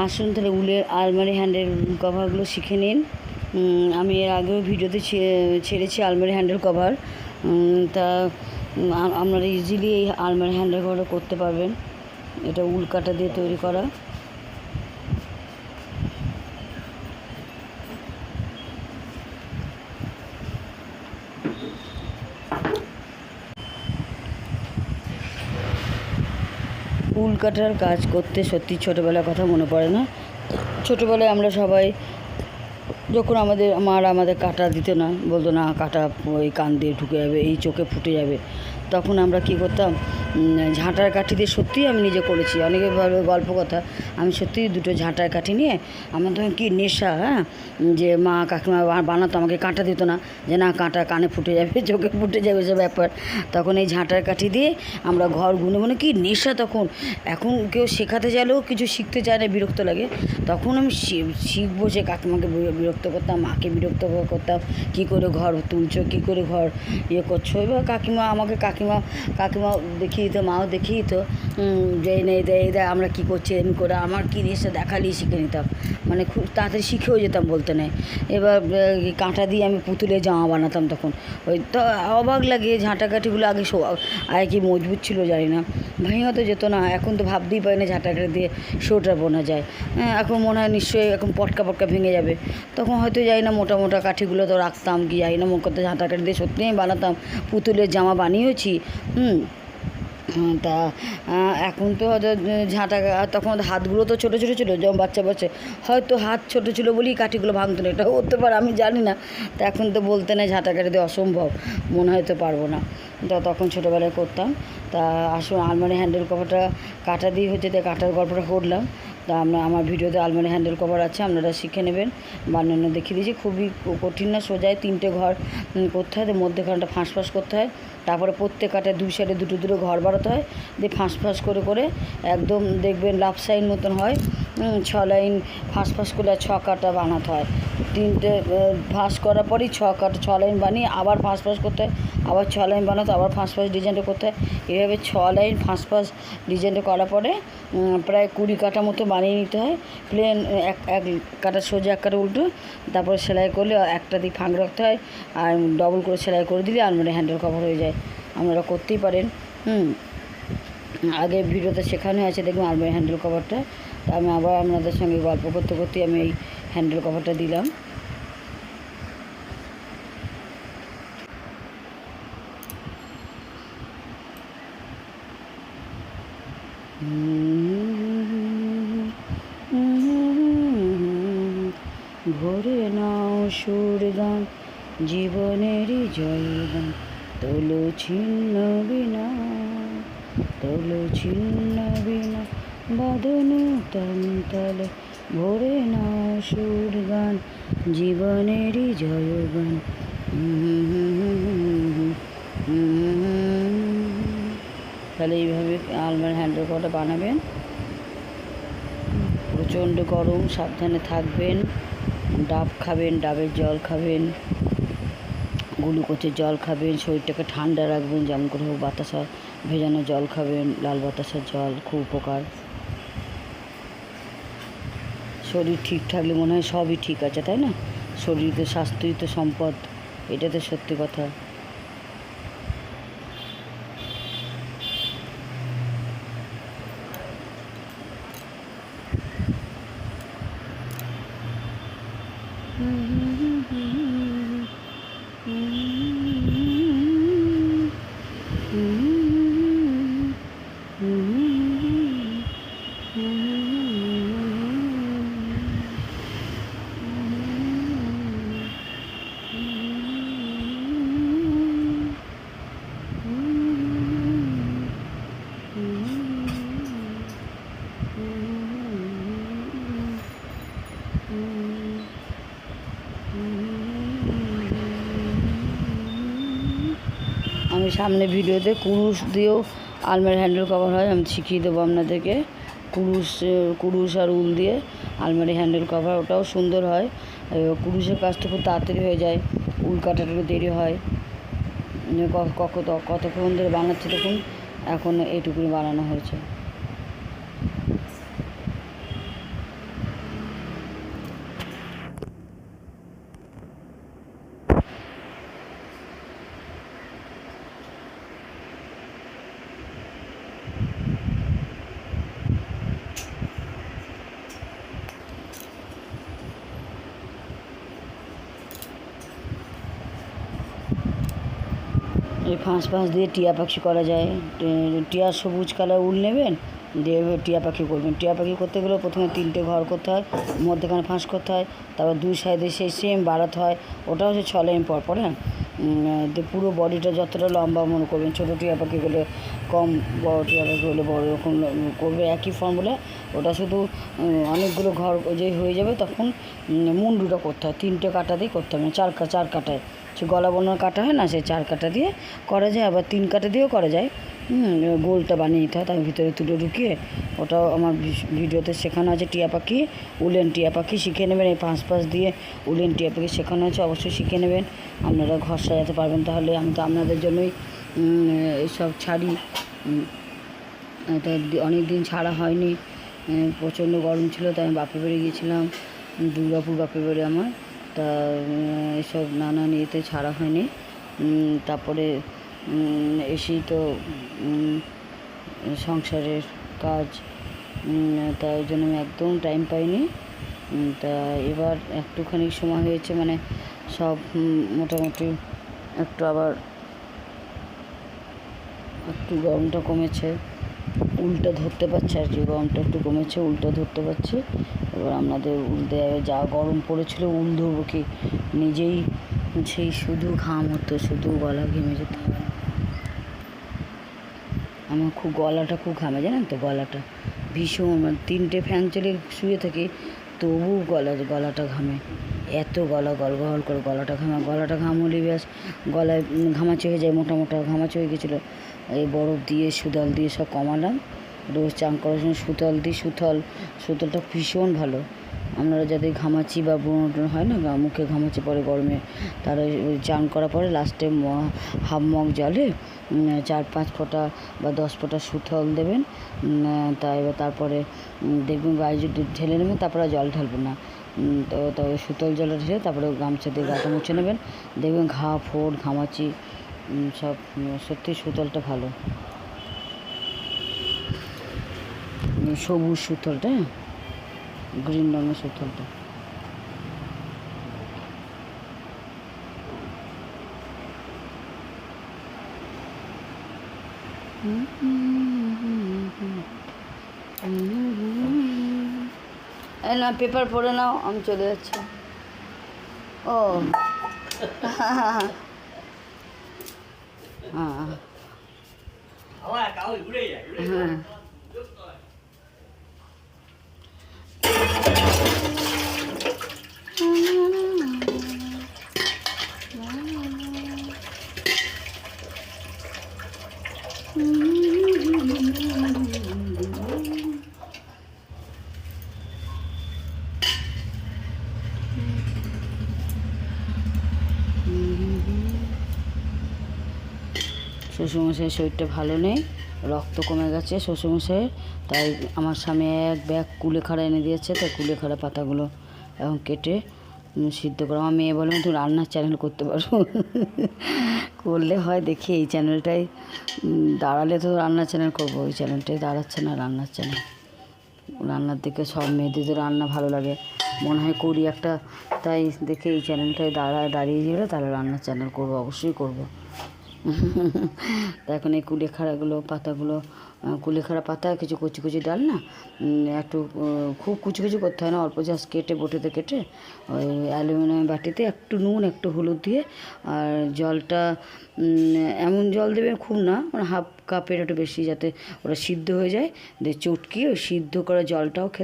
আসুন তাহলে উলের আলমারি হ্যান্ডেল কভারগুলো শিখে নিন। আমি এর আগেও ভিডিওতে ছেড়েছি আলমারি হ্যান্ডেল কভার। তা আপনারা ইজিলি এই আলমারি হ্যান্ডেল কভারটা করতে পারবেন। এটা উল কাটা দিয়ে তৈরি করা। উল কাটার কাজ করতে সত্যি ছোটোবেলার কথা মনে পড়ে না। ছোটোবেলায় আমরা সবাই যখন আমাদের মার আমাদের কাটা দিত না, বলতো, না, কাটা ওই কান দিয়ে ঢুকে যাবে, এই চোখে ফুটে যাবে। তখন আমরা কী করতাম ঝাঁটার কাঠি দিয়ে সত্যিই আমি নিজে করেছি। অনেকে গল্প কথা, আমি সত্যিই দুটো ঝাঁটার কাঠি নিয়ে, আমার তখন কী নেশা হ্যাঁ? যে মা কাকিমা বানাতো, আমাকে কাঁটা দিত না, যে না, কাঁটা কানে ফুটে যাবে, চোখে ফুটে যাবে, সে ব্যাপার। তখন এই ঝাঁটার কাঠি দিয়ে আমরা ঘর গুনে মানে কি নেশা তখন। এখন কেউ শেখাতে চাইলেও কিছু শিখতে চায় না, বিরক্ত লাগে। তখন আমি শিখব যে কাকিমাকে বিরক্ত করতাম, মাকে বিরক্ত করতাম, কী করে ঘর তুলছো, কী করে ঘর ইয়ে করছ, এবার কাকিমা আমাকে কাকিমা কাকিমা দেখিয়ে দিত মাও দেখিয়ে দিত যে এই দেয় এই দেয় আমরা কী করছি এমনি করে আমার কী জিনিসটা দেখালেই শিখে নিতাম। মানে খুব তাড়াতাড়ি শিখেও যেতাম বলতে নেই। এবার কাঁটা দিয়ে আমি পুতুলে জামা বানাতাম তখন। ওই তো অবাক লাগে ঝাঁটাকাঠিগুলো আগে আগে কি মজবুত ছিল জানি না। ভেঙে তো যেত না এখন তো ভাবতেই পারি না ঝাঁটাকাঠি দিয়ে শোটা বোনা যায়। হ্যাঁ এখন মনে হয় নিশ্চয়ই এখন পটকা পটকা ভেঙে যাবে। তখন হয়তো যাই না মোটা মোটা কাঠিগুলো তো রাখতাম কি যাই না মুখ করতে ঝাঁটাকাঠি দিয়ে সত্যি আমি বানাতাম। পুতুলের জামা বানিয়েছি হুম হুম, তা এখন তো হয়তো ঝাঁটা, তখন হাতগুলো তো ছোটো ছোটো ছিল যেমন বাচ্চা বাচ্চা হয়তো হাত ছোটো ছিল বলেই কাঠিগুলো ভাঙতো না এটা করতে পারে, আমি জানি না। তা এখন তো বলতে নেই ঝাঁটা কাটি দিয়ে অসম্ভব, মনে হয়তো পারব না। তা তখন ছোটোবেলায় করতাম, তা আসুন আলমারি হ্যান্ডেল কভারটা কাটা দিয়ে হচ্ছে তাই কাটার গল্পটা করলাম। তা আমরা, আমার ভিডিওতে আলমারি হ্যান্ডেল কভার আছে, আপনারা শিখে নেবেন। বানানো দেখিয়ে দিয়েছি, খুবই কঠিন না, সোজায় তিনটে ঘর করতে হয় মধ্যেখানটা ফাঁস ফাঁস করতে হয়। তারপরে প্রত্যেক কাটায় দুই সাইডে দুটো দুটো ঘর বাড়াতে হয়, দিয়ে ফাঁস ফাঁস করে করে একদম দেখবেন লাফ সাইন মতন হয় ছ লাইন ফাঁস ফাঁস করে ছ কাটা বানাতে হয়। তিনটে ফাঁস করার পরেই ছ কাটা, ছ লাইন বানিয়ে আবার ফাঁস ফাঁস করতে হয়। আবার ছ লাইন বানাতে আবার ফাঁস ফাঁস ডিজাইনটা করতে হয়। এভাবে ছ লাইন ফাঁস ফাঁস ডিজাইনটা করার পরে প্রায় কুড়ি কাটা মতো বানিয়ে নিতে হয়। প্লেন এক এক কাটা সোজা, এক কাটা উল্টো। তারপরে সেলাই করলে একটা দিক ফাঁক রাখতে হয় আর ডবল করে সেলাই করে দিলে আলমারি হ্যান্ডেল কভার হয়ে যায়। আপনারা করতেই পারেন। হুম। আগে ভিডিওতে শেখানো আছে দেখুন আলমারি হ্যান্ডেল কভারটা তা আমি আবার আপনাদের সঙ্গে গল্প করতে করতে আমি এই হ্যান্ডেল কভারটা দিলাম। ভরে নাও সুরগান জীবনেরই জয়গান তোলো ছিন্ন বিনা, তোলো ছিন্ন বিনা বাদন তন্তলে ভরে নাও সুরগান জীবনেরই জয়গান তাহলে এইভাবে আলমারি হ্যান্ডেল করাটা বানাবেন। প্রচণ্ড গরম, সাবধানে থাকবেন। ডাব খাবেন, ডাবের জল খাবেন, গ্লুকোজের জল খাবেন, শরীরটাকে ঠান্ডা রাখবেন, যেমন করে হোক বাতাসা ভেজানো জল খাবেন, লাল বাতাসার জল, খুব উপকার। শরীর ঠিক থাকলে মনে হয় সবই ঠিক আছে, তাই না? শরীর তো স্বাস্থ্যই তো সম্পদ এটা তো সত্যি কথা। আমি সামনে ভিডিওতে কুরুশ দিয়েও আলমারি হ্যান্ডেল কভার হয়, আমি শিখিয়ে দেবো আপনাদেরকে। কুরুশ কুরুশ আর উল দিয়ে আলমারি হ্যান্ডেল কভার ওটাও সুন্দর হয়। কুরুশের কাজটা খুব তাড়াতাড়ি হয়ে যায়, উল কাটাটা দেরি হয়। কত কতক্ষণ ধরে বানাচ্ছে দেখুন। এখন এটুকুই বানানো হয়েছে। এই ফাঁস ফাঁস দিয়ে টিয়া পাখি করা যায়। টিয়া সবুজ কালার উল নেবেন, দিয়ে টিয়া পাখি করবেন। টিয়া পাখি করতে গেলে প্রথমে তিনটে ঘর করতে হয়, মধ্যখানে ফাঁস করতে হয়, তারপর দুই সাইডে সেই সেম বাড়াতে হয়। ওটা হচ্ছে ছ লাইন পর পর হ্যাঁ? পুরো বডিটা যতটা লম্বা মনে করবেন, ছোটো টিয়া পাখি হলে কম বড় টিয়া পাখি হলে বড় রকম করবে একই ফর্মুলা ওটা শুধু অনেকগুলো ঘর যে হয়ে যাবে তখন মুন্ডুটা করতে হয়, তিনটে কাটা দিয়ে করতে হবে, চার চার কাটায়। সে গলা বোনার কাটা হয় না সেই চার কাটা দিয়ে করা যায়, আবার তিন কাটা দিয়েও করা যায়। গোলটা বানিয়ে নিতে হয়, তার ভিতরে তুলে ঢুকিয়ে ওটাও আমার ভিডিওতে শেখানো আছে, টিয়া পাখি, উলেন টিয়া পাখি শিখে নেবেন, এই পাঁচ পাঁচ দিয়ে উলেন টিয়া পাখি শেখানো আছে, অবশ্যই শিখে নেবেন। আপনারা ঘর সাজাতে পারবেন, তাহলে আমি তো আপনাদের জন্যই এইসব ছাড়ি। এটা অনেক দিন ছাড়া হয়নি প্রচণ্ড গরম ছিল, তাই আমি বাপের বাড়ি গিয়েছিলাম, দুর্গাপুর বাপের বাড়ি আমার। তা এসব নানান ইয়েতে ছাড়া হয়নি। তারপরে এসেই তো সংসারের কাজ তা ওই জন্য আমি একদম টাইম পাইনি। তা এবার একটুখানি সময় হয়েছে মানে সব মোটামুটি একটু আবার একটু গরমটা কমেছে। উলটা ধরতে পারছে আর কি গরমটা একটু কমেছে, উলটা ধরতে পারছি। এবার আপনাদের উল দেওয়া যা গরম পড়েছিল, উল ধরবো কি? নিজেই সেই শুধু ঘাম হতো, শুধু গলা ঘেমে যেত। আমার খুব গলাটা খুব ঘামে, জানেন তো গলাটা? ভীষণ মানে তিনটে ফ্যান চলে শুয়ে থাকি তবু গলা, গলাটা ঘামে। এত গলা গল গল করে গলাটা ঘামা, গলাটা ঘামলে ব্যাস। গলায় ঘামাচি হয়ে যায়, মোটা মোটা ঘামাচি হয়ে গেছিল। এই বরফ দিয়ে সুদল দিয়ে সব কমালাম। রোজ চান করার সময় সুতল দিই সুথল সুতলটা ভীষণ ভালো। আপনারা যাদের ঘামাচি বা ব্রণ হয় না মুখে ঘামাচি পরে গরমে, তারা ওই- চান করার পরে লাস্টে হাফ মগ জলে চার পাঁচ ফোঁটা বা দশ ফোঁটা সুথল দেবেন। তা এবার তারপরে দেখবেন গায়ে যদি ঢেলে নেবেন, তারপরে জল ঢালবেন না। তো তবে সুতল জলে ঢেলে তারপরে গামছা দিয়ে গাটা মুছে নেবেন। দেখবেন ঘা ফোট ঘামাচি সব সত্যি সুতলটা ভালো। সবুজ সুতলটা হ্যাঁ? গ্রিন রঙের সুতলটা। না পেপার পড়ে নাও আমি চলে যাচ্ছি। ও। হ্যাঁ আমার কাগজ উড়ে যায় উড়ে যায়। হ্যাঁ শ্বশুরমশাইয়ের শরীরটা ভালো নেই, রক্ত কমে গেছে শ্বশুরমশাইয়ের, তাই আমার স্বামী এক ব্যাগ কুলেখাড়া এনে দিয়েছে তাই কুলেখাড়া পাতাগুলো এখন কেটে সিদ্ধ করো। আমার মেয়ে বলে তুমি রান্নার চ্যানেল করতে পারো করলে হয়, দেখি এই চ্যানেলটাই দাঁড়ালে তো রান্নার চ্যানেল করব, ওই চ্যানেলটাই দাঁড়াচ্ছে না রান্নার চ্যানেল রান্নার দিকে সব মেয়েদের তো রান্না ভালো লাগে। মনে হয় করি একটা, তাই দেখে এই চ্যানেলটায় দাঁড়া, দাঁড়িয়ে গেলে তাহলে রান্নার চ্যানেল করব, অবশ্যই করব। তা এখন এই কুলেখাড়াগুলো, পাতাগুলো কুলেখাড়া পাতা, কিছু কুচি কুচি ডাল না একটু খুব কুচি কুচি করতে হয় না, অল্প জাস্ট কেটে বটেতে কেটে, ওই অ্যালুমিনিয়াম বাটিতে একটু নুন, একটু হলুদ দিয়ে, আর জলটা এমন জল দেবেন খুব না মানে হাফ কাপের একটু বেশি যাতে ওটা সিদ্ধ হয়ে যায়, দিয়ে চটকি ওই সিদ্ধ করা জলটাও খেতে